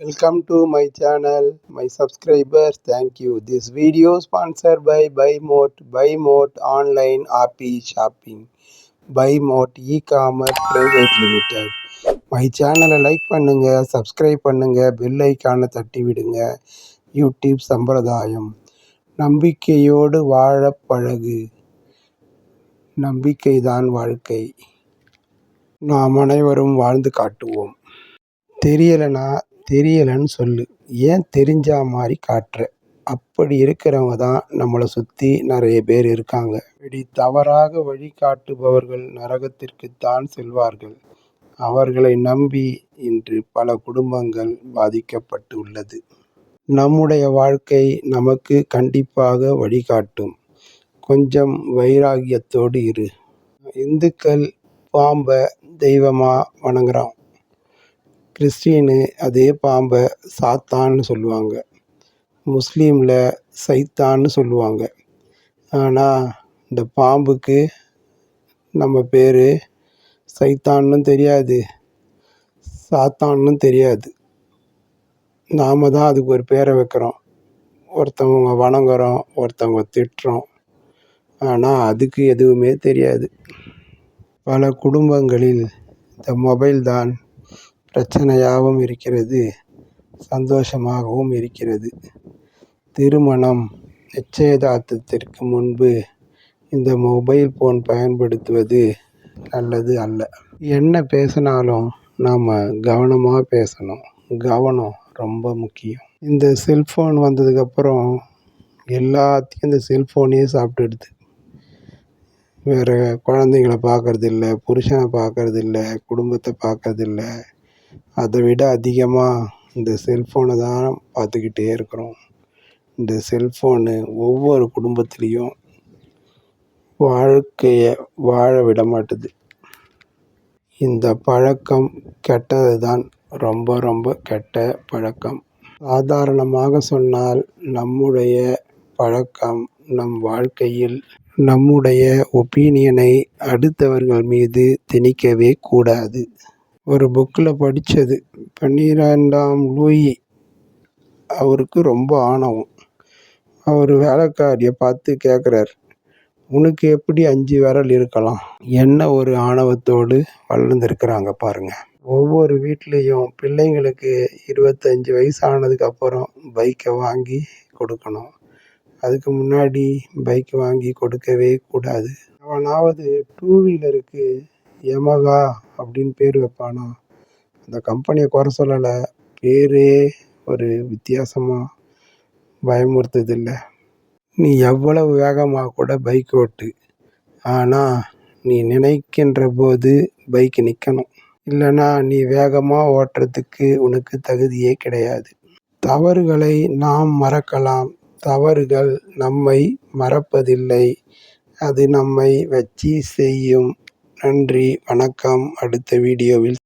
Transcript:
Welcome to my channel, my subscribers. Thank you. This video sponsored by BuyMote. BuyMote online happy shopping. BuyMote e-commerce private limited. My சேனலை like பண்ணுங்க subscribe பண்ணுங்க bell ஐக்கானை தட்டி விடுங்க YouTube சம்பிரதாயம் நம்பிக்கையோடு வாழ பழகு நம்பிக்கைதான் வாழ்க்கை நாம் அனைவரும் வாழ்ந்து காட்டுவோம் தெரியலைனா தெரியலைன்னு சொல்லு. ஏன் தெரிஞ்சா மாதிரி காட்டுற. அப்படி இருக்கிறவங்க தான் நம்மளை சுற்றி நிறைய பேர் இருக்காங்க. இப்படி தவறாக வழிகாட்டுபவர்கள் நரகத்திற்குத்தான் செல்வார்கள். அவர்களை நம்பி இன்று பல குடும்பங்கள் பாதிக்கப்பட்டு உள்ளது. நம்முடைய வாழ்க்கை நமக்கு கண்டிப்பாக வழிகாட்டும் கொஞ்சம் வைராகியத்தோடு இரு. இந்துக்கள் பாம்பை தெய்வமாக வணங்குறான் கிறிஸ்டியனு அதே பாம்பை சாத்தான்னு சொல்லுவாங்க. முஸ்லீமில் சைத்தான்னு சொல்லுவாங்க. ஆனால் இந்த பாம்புக்கு நம்ம பேர் சைத்தான்னு தெரியாது சாத்தான்னு தெரியாது. நாம் தான் அதுக்கு ஒரு பேரை வைக்கிறோம். ஒருத்தவங்க வணங்குறோம் ஒருத்தவங்க திட்டுறோம். ஆனால் அதுக்கு எதுவுமே தெரியாது. பல குடும்பங்களில் இந்த மொபைல் தான் பிரச்சனையாகவும் இருக்கிறது சந்தோஷமாகவும் இருக்கிறது. திருமணம் நிச்சயதார்த்தத்திற்கு முன்பு இந்த மொபைல் ஃபோன் பயன்படுத்துவது நல்லது அல்ல. என்ன பேசினாலும் நாம் கவனமாக பேசணும். கவனம் ரொம்ப முக்கியம். இந்த செல்ஃபோன் வந்ததுக்கப்புறம் எல்லாத்தையும் இந்த செல்ஃபோனே சாப்பிட்டுடுது. வேறு குழந்தைங்கள பார்க்குறதில்ல புருஷனை பார்க்குறதில்ல குடும்பத்தை பார்க்குறதில்ல. அதை விட அதிகமாக இந்த செல்ஃபோனை தான் பார்த்துக்கிட்டே இருக்கிறோம். இந்த செல்ஃபோனு ஒவ்வொரு குடும்பத்துலேயும் வாழ்க்கையை வாழ விட மாட்டுது. இந்த பழக்கம் கெட்டது தான் ரொம்ப ரொம்ப கெட்ட பழக்கம். சாதாரணமாக சொன்னால் நம்முடைய பழக்கம் நம் வாழ்க்கையில் நம்முடைய ஒப்பீனியனை அடுத்தவர்கள் மீது திணிக்கவே கூடாது. ஒரு புக்கில் படித்தது பன்னிரெண்டாம் லூயி. அவருக்கு ரொம்ப ஆணவம். அவர் வேலைக்காரியை பார்த்து கேட்குறார் உனக்கு எப்படி அஞ்சு விரல் இருக்கலாம்? என்ன ஒரு ஆணவத்தோடு வளர்ந்துருக்குறாங்க பாருங்கள் ஒவ்வொரு வீட்லேயும் பிள்ளைங்களுக்கு இருபத்தஞ்சி வயசு ஆனதுக்கப்புறம் பைக்கை வாங்கி கொடுக்கணும். அதுக்கு முன்னாடி பைக் வாங்கி கொடுக்கவே கூடாது. அவனாவது டூ வீலருக்கு யமகா அப்படின்னு பேர் வைப்பானா? அந்த கம்பெனியை குறை சொல்லலை. பேரே ஒரு வித்தியாசமாக பயமுறுத்துதில்ல. நீ எவ்வளவு வேகமாக கூட பைக் ஓட்டு. ஆனால் நீ நினைக்கின்ற போது பைக் நிற்கணும் இல்லைன்னா நீ வேகமாக ஓட்டுறதுக்கு உனக்கு தகுதியே கிடையாது. தவறுகளை நாம் மறக்கலாம். தவறுகள் நம்மை மறப்பதில்லை. அது நம்மை வச்சு செய்யும் நன்றி வணக்கம். அடுத்த வீடியோவில்